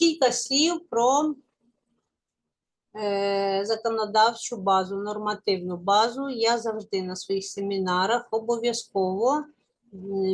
кілька слів про е, законодавчу базу, нормативну базу. Я завжди на своїх семінарах обов'язково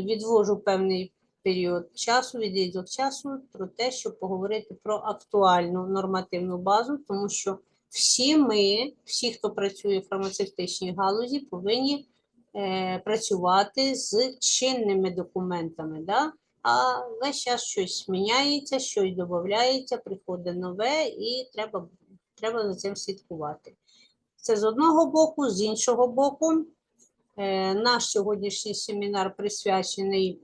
відвожу певний період часу, відрізок часу про те, щоб поговорити про актуальну нормативну базу, тому що всі ми, всі, хто працює в фармацевтичній галузі, повинні е, працювати з чинними документами. Да? А весь час щось міняється, щось додається, приходить нове, і треба, треба за цим слідкувати. Це з одного боку, з іншого боку, е, наш сьогоднішній семінар присвячений,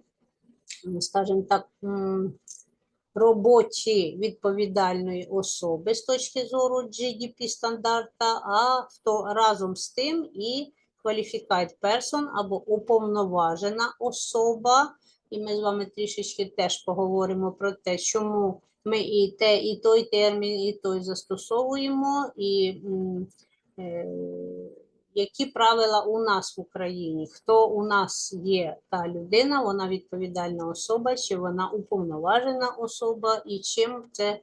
скажімо так, роботі відповідальної особи з точки зору GDP стандарта, а в то разом з тим і qualified person або уповноважена особа. І ми з вами трішечки теж поговоримо про те, чому ми і те, і той термін, і той застосовуємо, і е, які правила у нас в Україні, хто у нас є та людина, вона відповідальна особа, чи вона уповноважена особа, і чим це,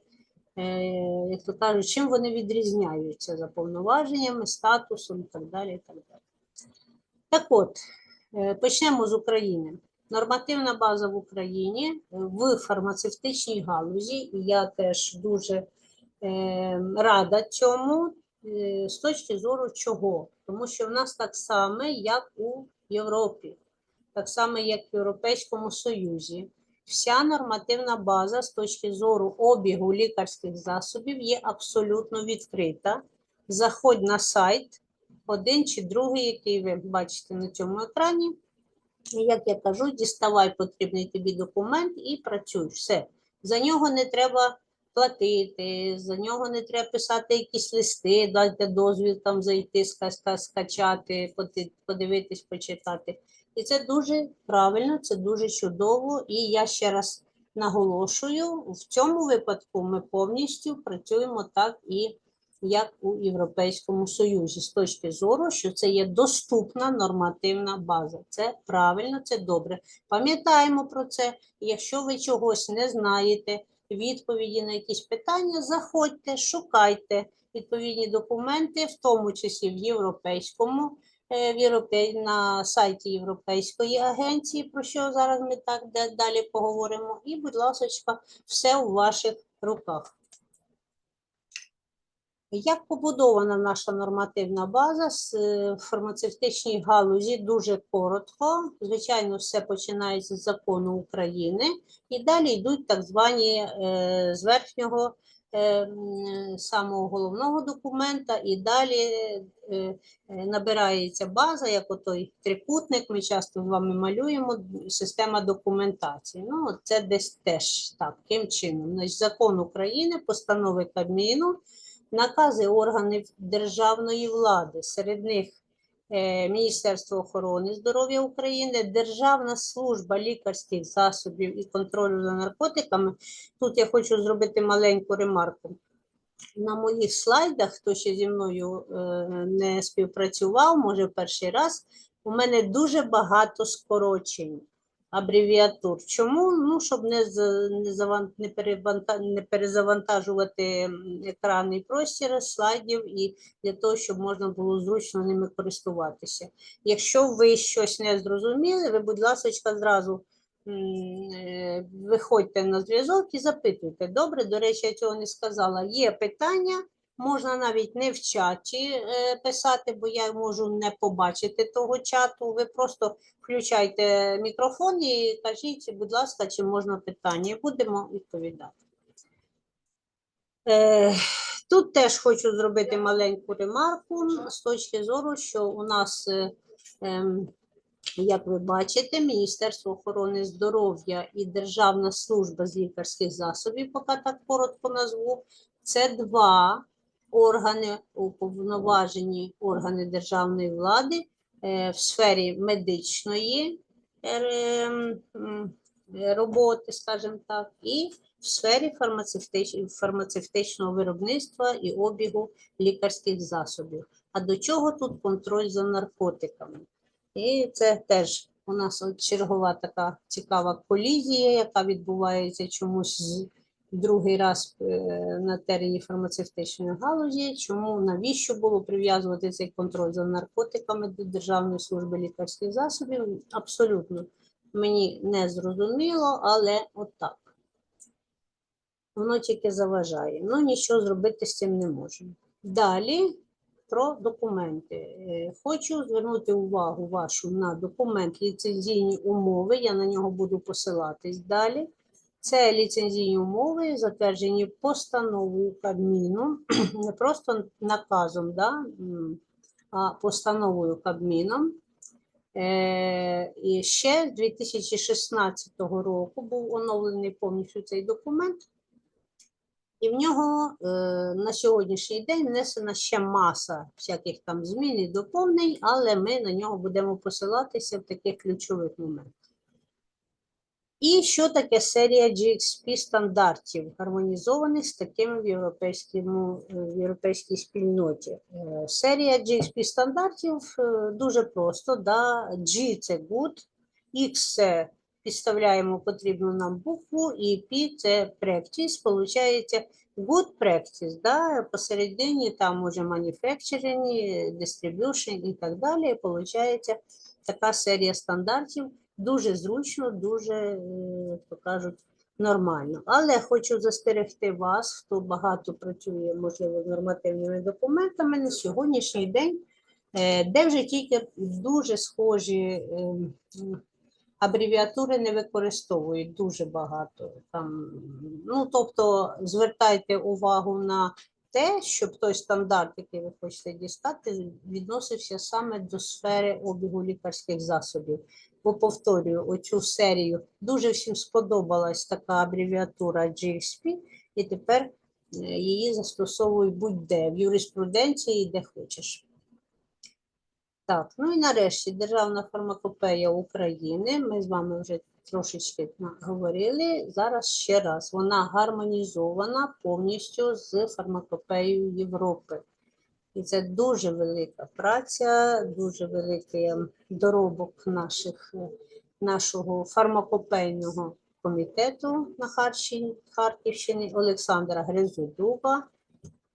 е, як то кажуть, чим вони відрізняються за повноваженнями, статусом і так далі. І так далі. Так от, е, почнемо з України. Нормативна база в Україні е, в фармацевтичній галузі, і я теж дуже е, рада цьому е, з точки зору чого? Тому що в нас так само, як у Європі, так само, як в Європейському Союзі. Вся нормативна база з точки зору обігу лікарських засобів є абсолютно відкрита. Заходь на сайт, один чи другий, який ви бачите на цьому екрані. І, Як я кажу, діставай потрібний тобі документ і працюй. Все. За нього не треба платити, за нього не треба писати якісь листи, дайте дозвіл там зайти, ска- ска- скачати, подивитись, почитати. І це дуже правильно, це дуже чудово. І я ще раз наголошую, в цьому випадку ми повністю працюємо так і як у Європейському Союзі, з точки зору, що це є доступна нормативна база. Це правильно, це добре. Пам'ятаємо про це. Якщо ви чогось не знаєте, відповіді на якісь питання, заходьте, шукайте відповідні документи, в тому числі в європейському, е, в європей... на сайті Європейської агенції, про що зараз ми так далі поговоримо. І, будь ласка, все у ваших руках. Як побудована наша нормативна база з е, фармацевтичній галузі? Дуже коротко. Звичайно, все починається з закону України, і далі йдуть так звані е, з верхнього е, самого головного документа, і далі набирається база, як отой трикутник. Ми часто з вами малюємо система документації. Ну, це десь теж так, таким чином. Значить, закон України, постанови Кабміну накази органів державної влади, серед них е, Міністерство охорони здоров'я України, Державна служба лікарських засобів і контролю за наркотиками. Тут я хочу зробити маленьку ремарку. На моїх слайдах, хто ще зі мною е, не співпрацював, може перший раз, у мене дуже багато скорочень абревіатур. Чому? Ну, щоб не, не, перезавантажувати екранний простір слайдів і для того, щоб можна було зручно ними користуватися. Якщо ви щось не зрозуміли, ви, будь ласка, зразу е, виходьте на зв'язок і запитуйте. Добре, до речі, я цього не сказала. Є питання. Можна навіть не в чаті е, писати, бо я можу не побачити того чату. Ви просто включайте мікрофон і кажіть, будь ласка, чи можна питання, будемо відповідати. Е, тут теж хочу зробити маленьку ремарку з точки зору, що у нас, е, ем, як ви бачите, Міністерство охорони здоров'я і Державна служба з лікарських засобів, поки так коротко назву, це два органи, уповноважені органи державної влади е, в сфері медичної роботи, скажімо так, і в сфері фармацевтичного виробництва і обігу лікарських засобів. А до чого тут контроль за наркотиками? І це теж у нас от чергова така цікава колізія, яка відбувається чомусь з другий раз е, на терені фармацевтичної галузі. Чому навіщо було прив'язувати цей контроль за наркотиками до Державної служби лікарських засобів? Абсолютно мені не зрозуміло, але отак. Воно тільки заважає. Ну, нічого зробити з цим не можемо. Далі про документи. Е, Хочу звернути увагу вашу на документ ліцензійні умови. Я на нього буду посилатись далі. Це ліцензійні умови, затверджені постановою Кабміну, не просто наказом, да, а постановою Кабміном. Е, і ще з 2016 року був оновлений повністю цей документ. І в нього е, на сьогоднішній день внесена ще маса всяких там змін і доповнень, але ми на нього будемо посилатися в таких ключових моментах. І що таке серія GXP стандартів, гармонізованих з такими в, е, в європейській спільноті? Е, Серія GXP стандартів е, дуже просто. Да? G це good, X це підставляємо потрібну нам букву, і P це practice. Получається good practice. Да? Посередині там може manufacturing, distribution і так далі. Получається така серія стандартів дуже зручно, дуже, е, як то кажуть, нормально. Але хочу застерегти вас, хто багато працює, можливо, з нормативними документами на сьогоднішній день, е, де вже тільки дуже схожі е, абревіатури не використовують дуже багато. Там, ну, тобто, звертайте увагу на те, щоб той стандарт, який ви хочете дістати, відносився саме до сфери обігу лікарських засобів бо повторюю, оцю серію дуже всім сподобалась така абревіатура GXP, і тепер е, її застосовують будь-де в юриспруденції, де хочеш. Так, ну і нарешті Державна фармакопея України. Ми з вами вже трошечки говорили. Зараз ще раз. Вона гармонізована повністю з фармакопеєю Європи. І це дуже велика праця, дуже великий доробок наших, нашого фармакопейного комітету на Харківщині Олександра Гризодуба.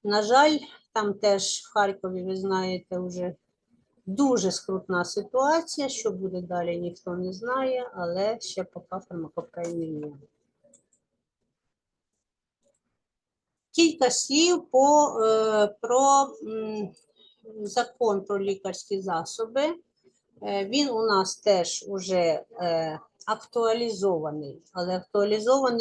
На жаль, там теж в Харкові, ви знаєте, вже дуже скрутна ситуація. Що буде далі, ніхто не знає, але ще поки фармакопейний є. Кілька слів по, е, про закон про лікарські засоби. Е, Він у нас теж уже е, актуалізований, але актуалізований